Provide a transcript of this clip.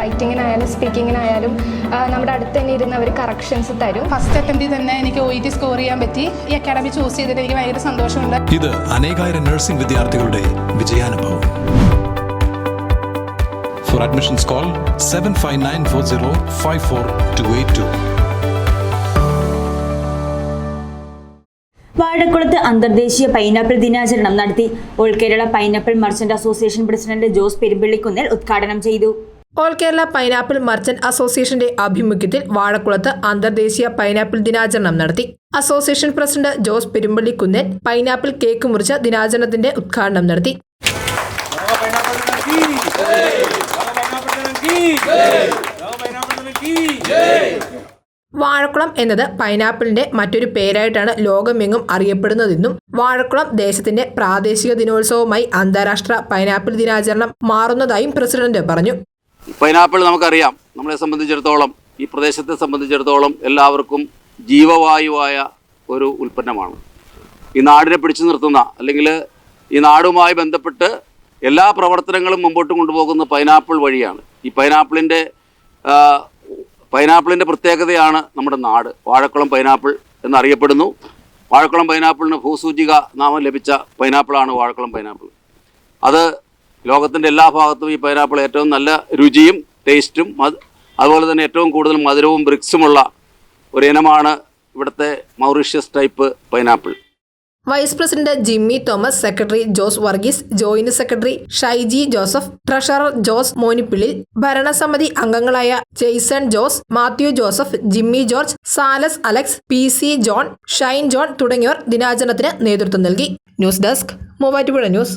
റൈറ്റിങ്ങിനായാലും സ്പീക്കിങ്ങിനായാലും നമ്മുടെ അടുത്ത് തന്നെ ഇരുന്ന് അവർ കറക്ഷൻസ് തരും. ഫസ്റ്റ് അറ്റംപ്റ്റിൽ തന്നെ എനിക്ക് ഒ ഇ ടി സ്കോർ ചെയ്യാൻ പറ്റി. ഈ അക്കാഡമി ചൂസ് ചെയ്തിട്ട് എനിക്ക് ഭയങ്കര സന്തോഷമുണ്ട്. ഇത് അനേകായിരം നഴ്സിംഗ് വിദ്യാർത്ഥികളുടെ വിജയാനുഭവം. For admissions call seven five nine four zero five four two eight two വാഴക്കുളത്ത് അന്തർദേശീയ പൈനാപ്പിൾ ദിനാചരണം നടത്തി. All Kerala pineapple merchant association president Jose Perumpallikunnil ഉദ്ഘാടനം ചെയ്തു. ഓൾ കേരള പൈനാപ്പിൾ മർച്ചന്റ് അസോസിയേഷന്റെ ആഭിമുഖ്യത്തിൽ വാഴക്കുളത്ത് അന്തർദേശീയ പൈനാപ്പിൾ ദിനാചരണം നടത്തി. Association president Jose Perumpallikunnan pineapple cake മുറിച്ച ദിനാചരണത്തിന്റെ ഉദ്ഘാടനം നടത്തി. വാഴക്കുളം എന്നത് പൈനാപ്പിളിന്റെ മറ്റൊരു പേരായിട്ടാണ് ലോകമെങ്ങും അറിയപ്പെടുന്നതെന്നും വാഴക്കുളം ദേശത്തിന്റെ പ്രാദേശിക ദിനോത്സവമായി അന്താരാഷ്ട്ര പൈനാപ്പിൾ ദിനാചരണം മാറുന്നതായും പ്രസിഡന്റ് പറഞ്ഞു. പൈനാപ്പിൾ നമുക്കറിയാം. നമ്മളെ സംബന്ധിച്ചിടത്തോളം ഈ പ്രദേശത്തെ സംബന്ധിച്ചിടത്തോളം എല്ലാവർക്കും ജീവവായുവായ ഒരു ഉൽപ്പന്നമാണ്. ഈ നാടിനെ പിടിച്ചു നിർത്തുന്ന അല്ലെങ്കിൽ ഈ നാടുമായി ബന്ധപ്പെട്ട് എല്ലാ പ്രവർത്തനങ്ങളും മുമ്പോട്ട് കൊണ്ടുപോകുന്ന പൈനാപ്പിൾ വഴിയാണ്. ഈ പൈനാപ്പിളിന്റെ പൈനാപ്പിളിന്റെ പ്രത്യേകതയാണ് നമ്മുടെ നാട്. വാഴക്കുളം പൈനാപ്പിൾ എന്നറിയപ്പെടുന്നു. വാഴക്കുളം പൈനാപ്പിളിന് ഭൂസൂചിക നാമം ലഭിച്ച പൈനാപ്പിളാണ് വാഴക്കുളം പൈനാപ്പിൾ. അത് ലോകത്തിന്റെ എല്ലാ ഭാഗത്തും ഈ പൈനാപ്പിൾ ഏറ്റവും നല്ല രുചിയും ടേസ്റ്റും അതുപോലെ തന്നെ ഏറ്റവും കൂടുതൽ മധുരവും ബ്രിക്സുമുള്ള ഒരു ഇനമാണ് ഇവിടുത്തെ Mauritius type pineapple. Vice president Jimmy Thomas secretary Jose Varghese joint secretary Shyji Joseph treasurer Jose Monippilil ഭരണസമിതി അംഗങ്ങളായ Jason Jose Mathew Joseph Jimmy George Salas Alex P C John Shine John തുടങ്ങിയവർ ദിനാചരണത്തിന് നേതൃത്വം നൽകി. News desk Muvattupuzha news.